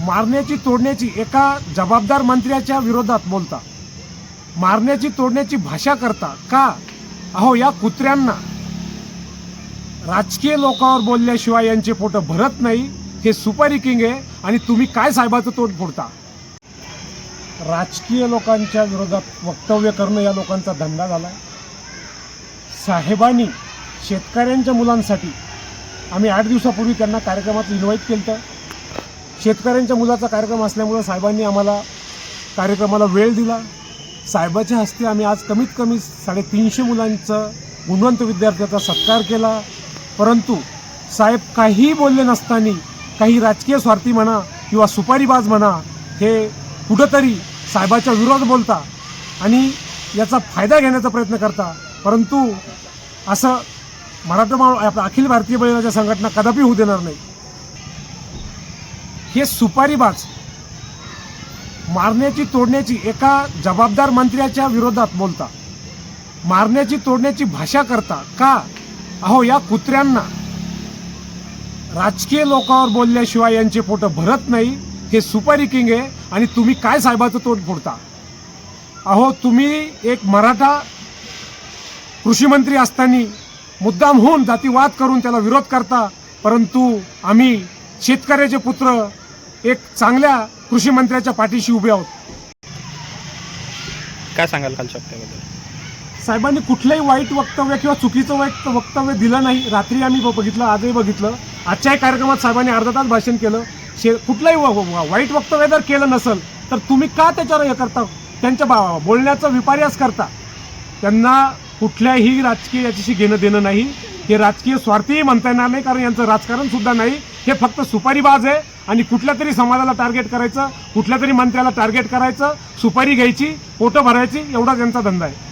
मारण्याची तोडण्याची एका जबाबदार मंत्र्याच्या विरोधात बोलता. मारण्याची तोडण्याची भाषा करता का? अहो या कुत्र्यांना. राजकीय लोकांवर बोलल्याशिवाय यांचे पोट भरत नाही. हे सुपारी किंग आहे आणि तुम्ही काय साहेबाचं तोंड फोडता? राजकीय लोकांच्या विरोधात वक्तव्य करणं या लोकांचा धंदा झाला. साहेबांनी शेतकऱ्यांच्या मुलांसाठी आम्ही आठ दिवसापूर्वी त्यांना कार्यक्रमात इन्व्हाइट केलं होतं शेतकऱ्यांच्या मुलाचा कार्यक्रम असल्यामुळं साहेबांनी आम्हाला कार्यक्रमाला वेळ दिला. साहेबाच्या हस्ते आम्ही आज कमीत कमी साडेतीनशे मुलांचं गुणवंत विद्यार्थ्याचा सत्कार केला. परंतु साहेब काहीही बोलले नसताना काही राजकीय स्वार्थी म्हणा किंवा सुपारीबाज म्हणा हे कुठंतरी साहेबाच्या विरोध बोलता आणि याचा फायदा घेण्याचा प्रयत्न करता. परंतु असं मराठा मा अखिल भारतीय बळीराजा संघटना कदापि होऊ देणार नाही. हे सुपारीबाज मारण्याची तोडण्याची एका जबाबदार मंत्र्याच्या विरोधात बोलता मारण्याची तोडण्याची भाषा करता का? अहो या कुत्र्यांना. राजकीय लोकांवर बोलल्याशिवाय यांचे पोटं भरत नाही. हे सुपारी किंग आहे आणि तुम्ही काय साहेबाचं तोंड फोडता? अहो तुम्ही एक मराठा कृषीमंत्री असताना मुद्दाम होऊन जातीवाद करून त्याला विरोध करता परंतु आम्ही शेतकऱ्याचे पुत्र एक चांगल्या कृषी मंत्र्याच्या पाठीशी उभे आहोत. काय सांगाल कालच्या हप्त्याबद्दल साहेबांनी कुठलंही वाईट वक्तव्य किंवा चुकीचं वाईट वक्तव्य दिलं नाही. रात्री आम्ही बघितलं आजही बघितलं. आजच्याही कार्यक्रमात साहेबांनी अर्धा तास भाषण केलं. शे कुठलंही वाईट वक्तव्य जर केलं नसेल तर तुम्ही का त्याच्यावर हे करता? त्यांच्या बा बोलण्याचा विपर्यास करता. त्यांना कुठल्याही राजकीय याच्याशी घेणं देणं नाही. हे राजकीय स्वार्थीही म्हणता येणार नाही कारण यांचं राजकारण सुद्धा नाही. हे फक्त सुपारीबाज आहे. आणि कुठल्या तरी समाजाला टार्गेट करायचं कुठल्या तरी मंत्र्याला टार्गेट करायचं सुपारी घ्यायची पोटं भरायची एवढा त्यांचा धंदा आहे.